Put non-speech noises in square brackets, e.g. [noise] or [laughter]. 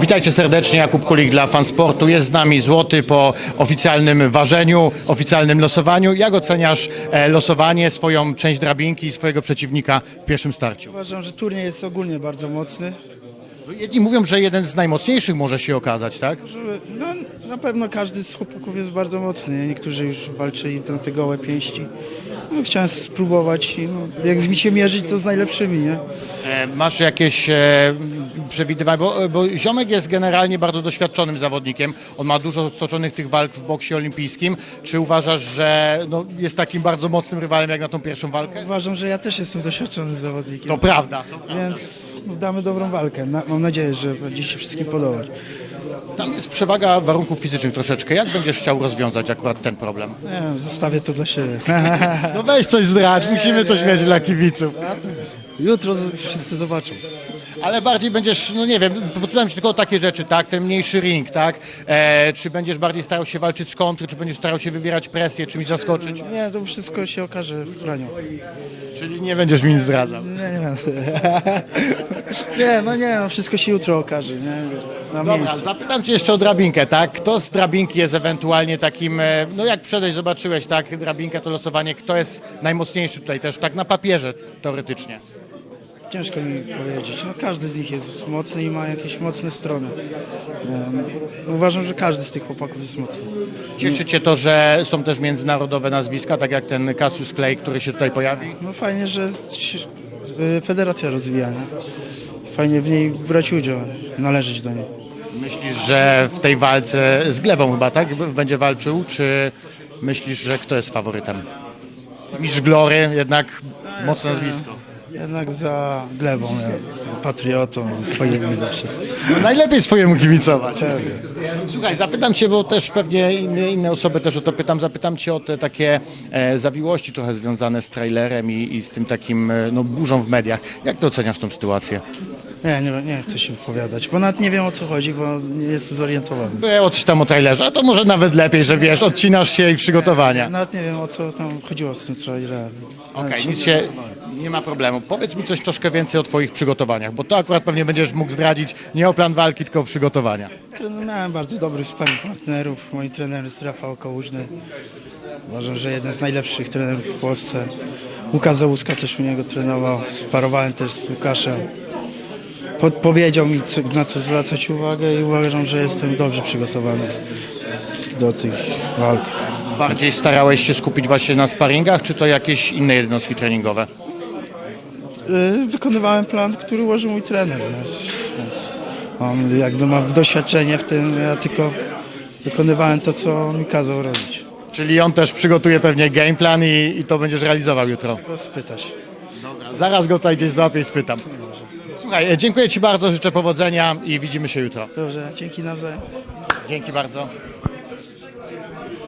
Witajcie serdecznie, Jakub Kulik dla Fansportu. Jest z nami Złoty po oficjalnym ważeniu, oficjalnym losowaniu. Jak oceniasz e, losowanie, swoją część drabinki i swojego przeciwnika w pierwszym starciu? Uważam, że turniej jest ogólnie bardzo mocny. Jedni mówią, że jeden z najmocniejszych może się okazać, tak? No, na pewno każdy z chłopaków jest bardzo mocny. nie? Niektórzy już walczyli na te gołe pięści. No, chciałem spróbować i no, jak mi się mierzyć, to z najlepszymi, nie? E, Masz jakieś e, przewidywania, bo, bo Ziomek jest generalnie bardzo doświadczonym zawodnikiem. On ma dużo stoczonych tych walk w boksie olimpijskim. Czy uważasz, że no, jest takim bardzo mocnym rywalem jak na tą pierwszą walkę? Uważam, że ja też jestem doświadczonym zawodnikiem. To prawda. To prawda. Więc no, damy dobrą walkę. Na, mam nadzieję, że będzie się wszystkim podobać. Tam jest przewaga warunków fizycznych troszeczkę. Jak będziesz chciał rozwiązać akurat ten problem? Nie wiem, zostawię to dla siebie. [laughs] No weź coś zdradź, musimy coś mieć dla kibiców. Jutro wszyscy zobaczą. Ale bardziej będziesz, no nie wiem, pytałem się tylko o takie rzeczy, tak? Ten mniejszy ring, tak? E, czy będziesz bardziej starał się walczyć z kontry, czy będziesz starał się wywierać presję, czymś zaskoczyć? Nie, to wszystko się okaże w praniu. Czyli nie będziesz mi nic zdradzał. Nie, nie będę. [laughs] [laughs] nie, no nie, no wszystko się jutro okaże, nie? Na Dobra, miejscu. zapytam Cię jeszcze o drabinkę, tak? Kto z drabinki jest ewentualnie takim, e, no jak przedejść, zobaczyłeś, tak? Drabinkę to losowanie, kto jest najmocniejszy tutaj też, tak na papierze teoretycznie? Ciężko mi powiedzieć. No, każdy z nich jest mocny i ma jakieś mocne strony. Uważam, że każdy z tych chłopaków jest mocny. Cieszy Cię to, że są też międzynarodowe nazwiska, tak jak ten Cassius Clay, który się tutaj pojawi? No fajnie, że federacja rozwija, nie? Fajnie w niej brać udział, należeć do niej. Myślisz, że w tej walce z Glebą chyba, tak? Będzie walczył, czy myślisz, że kto jest faworytem? Mistrz Glory, jednak mocne nazwisko. Jednak za glebą, ja jestem patriotą, ze swoimi za wszystko. Najlepiej swojemu kibicować. Słuchaj, zapytam Cię, bo też pewnie inne, inne osoby też o to pytam, zapytam Cię o te takie e, zawiłości trochę związane z trailerem i, i z tym takim e, no, burzą w mediach. Jak Ty oceniasz tą sytuację? Nie, nie, nie chcę się wypowiadać, bo nawet nie wiem o co chodzi, bo nie jestem zorientowany. Było coś tam o trailerze, a to może nawet lepiej, że wiesz, odcinasz się i przygotowania. Nawet nie wiem o co tam chodziło z tym trailerem. Okej, Nawet nic się, nie ma problemu. Powiedz mi coś troszkę więcej o Twoich przygotowaniach, bo to akurat pewnie będziesz mógł zdradzić nie o plan walki, tylko o przygotowania. Tren- Miałem bardzo dobrych sparring partnerów. Mój trener jest Rafał Kałużny. Uważam, że jeden z najlepszych trenerów w Polsce. Łukasz Załuska też u niego trenował. Sparowałem też z Łukaszem. Podpowiedział mi, co, na co zwracać uwagę i uważam, że jestem dobrze przygotowany do tych walk. Bardziej starałeś się skupić właśnie na sparingach, czy to jakieś inne jednostki treningowe? Y, Wykonywałem plan, który ułożył mój trener. Więc on jakby ma doświadczenie w tym, ja tylko wykonywałem to, co on mi kazał robić. Czyli on też przygotuje pewnie game plan i, i to będziesz realizował jutro. Spytać. Zaraz go tutaj gdzieś złapię i spytam. Słuchaj, e, dziękuję Ci bardzo, życzę powodzenia i widzimy się jutro. Dobrze, dzięki nawzajem. Dzięki bardzo.